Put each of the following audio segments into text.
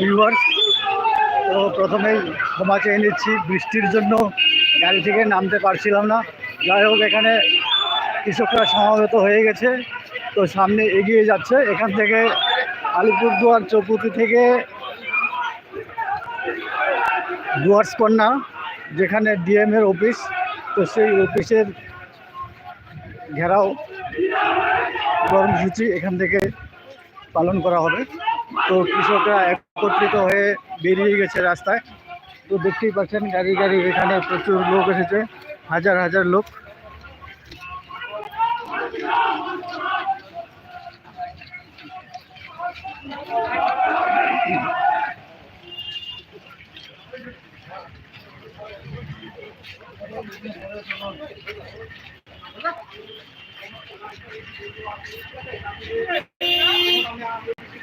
Viewers তো প্রথমেই ক্ষমা চেয়ে নিচ্ছি। বৃষ্টির জন্য গাড়ি থেকে নামতে পারছিলাম না। যাই হোক, এখানে কৃষকরা সমাবেত হয়ে গেছে। তো সামনে এগিয়ে যাচ্ছে। এখান থেকে আলিপুরদুয়ার চৌপতি থেকে ডুয়ার্স কন্যা, যেখানে ডিএম এর অফিস, তো সেই অফিসের ঘেরাও কর্মসূচি এখান থেকে পালন করা হবে। তো কৃষকরা একত্রিত হয়ে বেরিয়ে গেছে রাস্তায়। তো দেখতেই পাচ্ছেন, গাড়ি গাড়ি এখানে প্রচুর লোক এসেছে, হাজার হাজার লোক।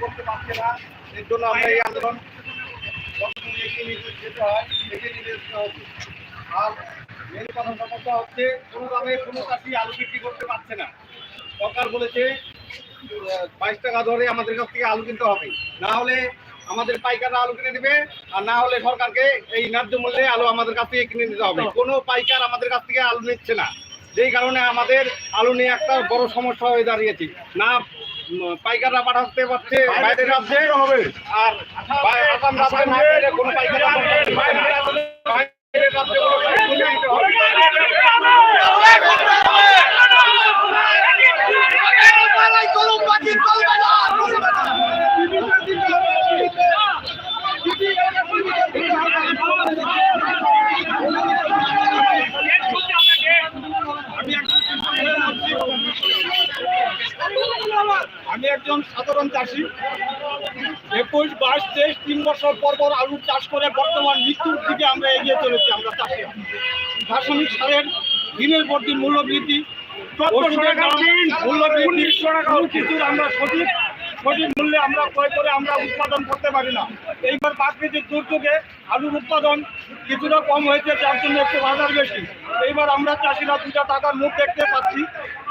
করতে পারছে না। এর জন্য আমরা এই আন্দোলন কিনতে হবে। না আমাদের পাইকাররা আলু কিনে দিবে, আর না হলে সরকারকে এই ন্যায্য মূল্যে আলু আমাদের কাছ থেকে কিনে দিতে হবে। কোনো পাইকার আমাদের কাছ থেকে আলু নিচ্ছে না। যেই কারণে আমাদের আলু নিয়ে একটা বড় সমস্যা হয়ে দাঁড়িয়েছে। না পাইকাররা পাঠাতে পারছে বাইরে রাজ্যে। হবে। আর আসাম রাজ্যে কোনো পাইকাররা বাইরের রাজ্যে বাইরের রাজ্যে কোনো পাইকারি দিতে হবে। আমি একজন সাধারণ চাষি একুশ বাইশ তেইশ তিন বছর পর পর আলু চাষ করে বর্তমান মৃত্যুর দিকে আমরা এগিয়ে চলেছি আমরা চাষে। রাসায়নিক সারের দিনের পর দিন মূল্য বৃদ্ধি ওষুধের দাম, বৃদ্ধি কিছুর আমরা সঠিক সঠিক মূল্যে আমরা ক্রয় করে আমরা উৎপাদন করতে পারি না। এইবার প্রাকৃতিক দুর্যোগে আলুর উৎপাদন কিছুটা কম হয়েছে, যার জন্য একটু বাজার বেশি। এইবার আমরা চাষিরা দুটা টাকার মুখ দেখতে পাচ্ছি।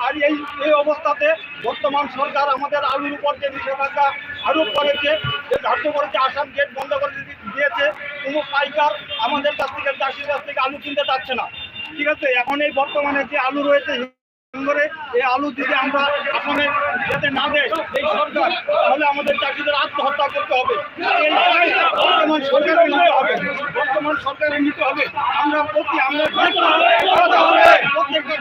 আর এই এই অবস্থাতে বর্তমান সরকার আমাদের আলুর উপর যে নিষেধাজ্ঞা আরোপ করেছে, যে ধার্য করেছে, আসাম গেট বন্ধ করে দিয়েছে, কোনো পাইকার আমাদের কাছ থেকে, চাষির কাছ থেকে আলু কিনতে চাচ্ছে না। ঠিক আছে, এখন এই বর্তমানে যে আলু রয়েছে এই আলু দিতে আমরা আসলে যাতে না দেয় এই সরকার, তাহলে আমাদের চাষিদের আত্মহত্যা করতে হবে। সরকারের নিতে হবে। বর্তমান সরকারের নিতে হবে। আমরা প্রতি আমরা প্রত্যেকটা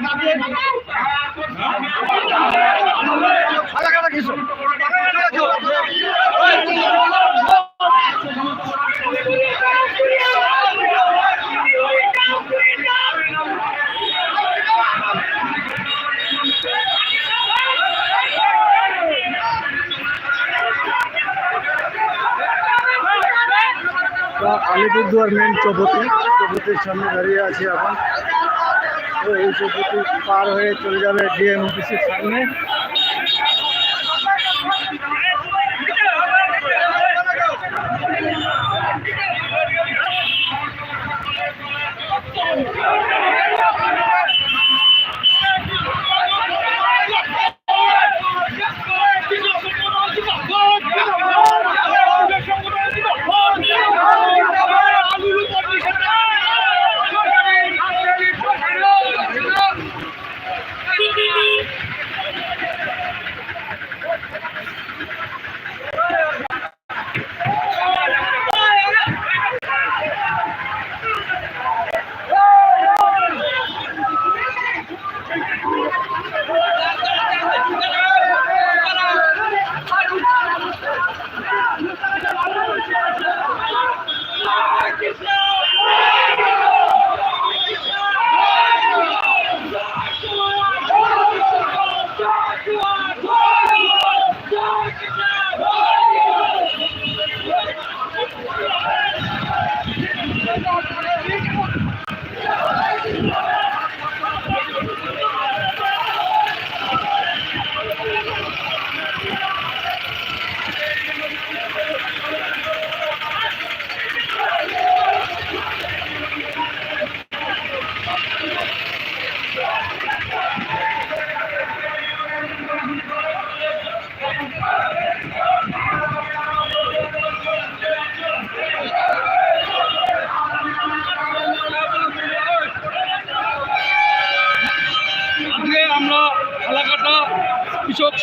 আলিপুরদুয়ার মেন চৌপতি। চৌপতির সামনে দাঁড়িয়ে আছি এখন। এই চৌপতি পার হয়ে চলে যাবে ডিএম সামনে।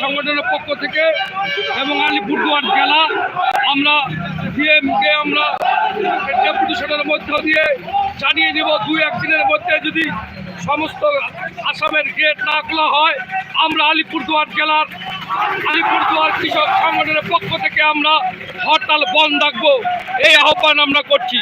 সংগঠনের পক্ষ থেকে এবং আলিপুরদুয়ার জেলা আমরা ডিএমকে আমরা ডেপুটেশনের মধ্য দিয়ে জানিয়ে দেব, দুই একদিনের মধ্যে যদি সমস্ত আসামের গেট না খোলা হয়, আমরা আলিপুরদুয়ার জেলার আলিপুরদুয়ার কৃষক সংগঠনের পক্ষ থেকে আমরা হরতাল বন্ধ রাখব। এই আহ্বান আমরা করছি।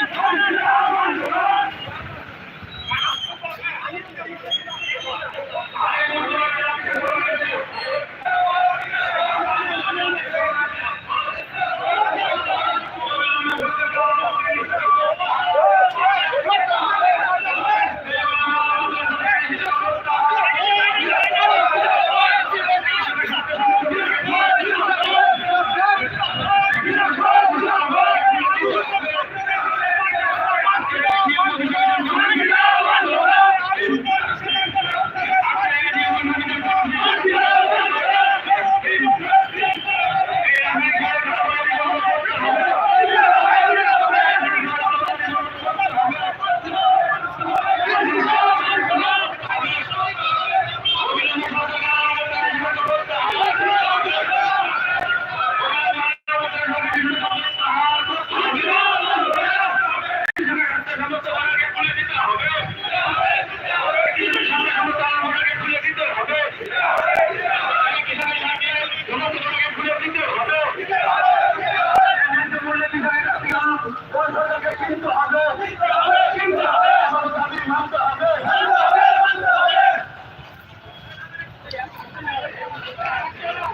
Get up! Get up!